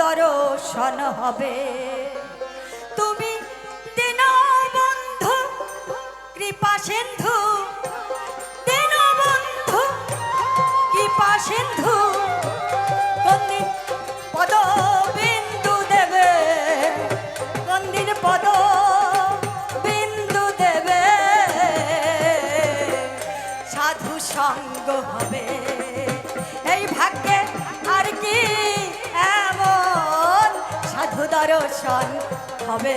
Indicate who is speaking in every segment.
Speaker 1: দর্শন হবে। তুমি দীনবন্ধু কৃপা সিন্ধু। দীনবন্ধু কৃপা সিন্ধু। দর্শন হবে।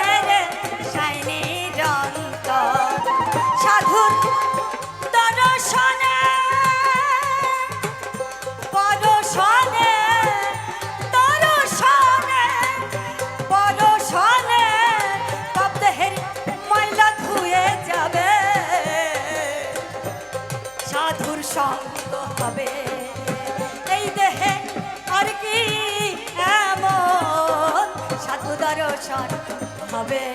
Speaker 1: সাধুর হবে। এই দেহে আর কি এমন সাধু দর্শন হবে?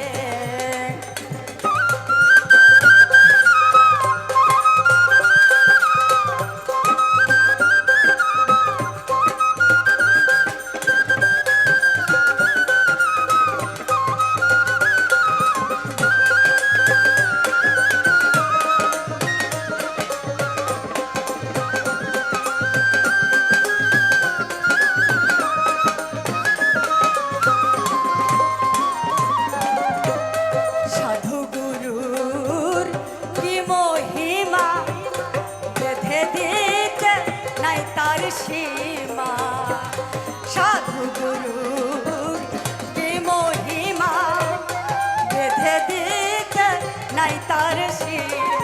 Speaker 1: তার সীমা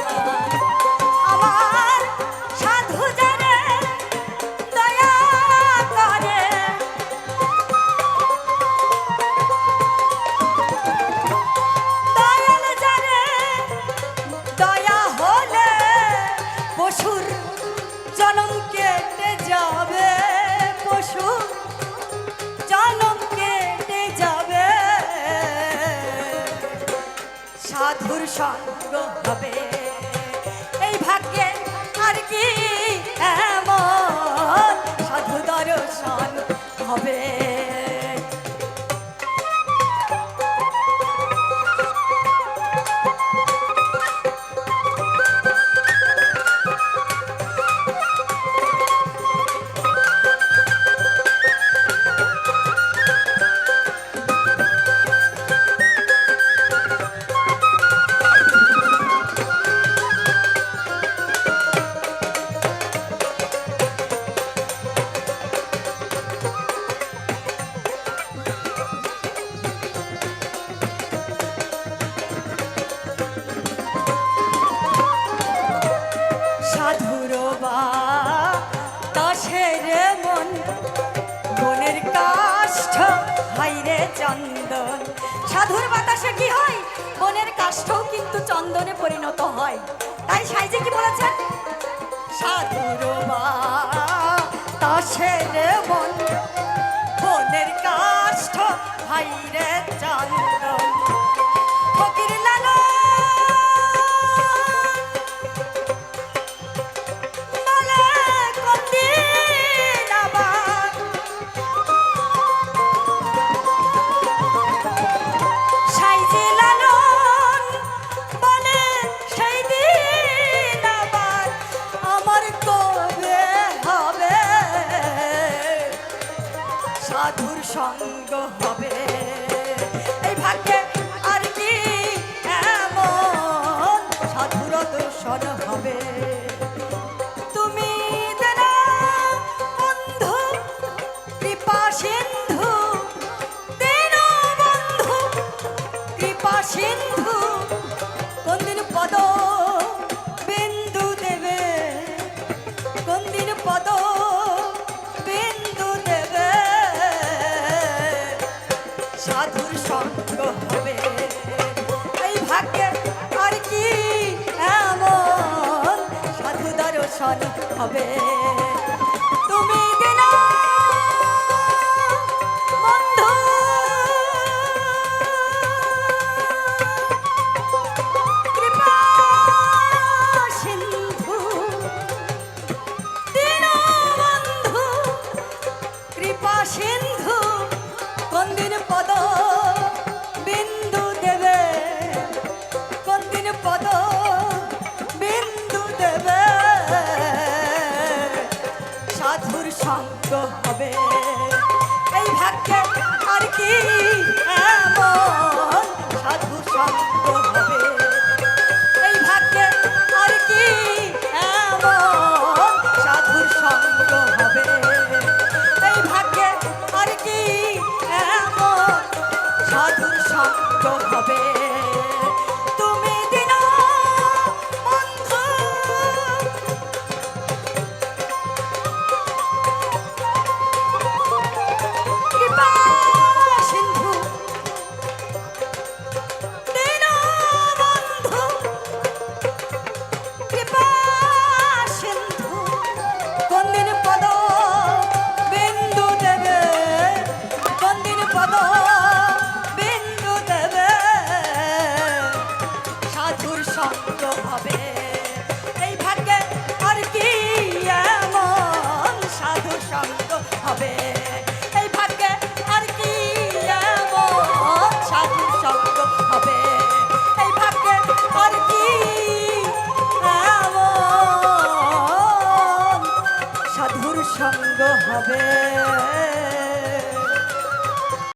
Speaker 1: সাধুর সঙ্গ হবে। এই ভাগ্যে আর কি এমন সাধু দর্শন হবে? কাষ্ঠ হাইরে চন্দন। সাধুর বাতাসে কি হয়? বনের কাষ্ঠও কিন্তু চন্দনে পরিণত হয়। তাই সাইজে কি বলেছেন? সাধুর বা দশের মন বনের কাষ্ঠ হাইরে চন্দন। মধুর সঙ্গ হবে। এই ভাগ্যে আর কি এমন সাধুর দর্শন হবে। সাধু হবে। তুমি সাধু হবে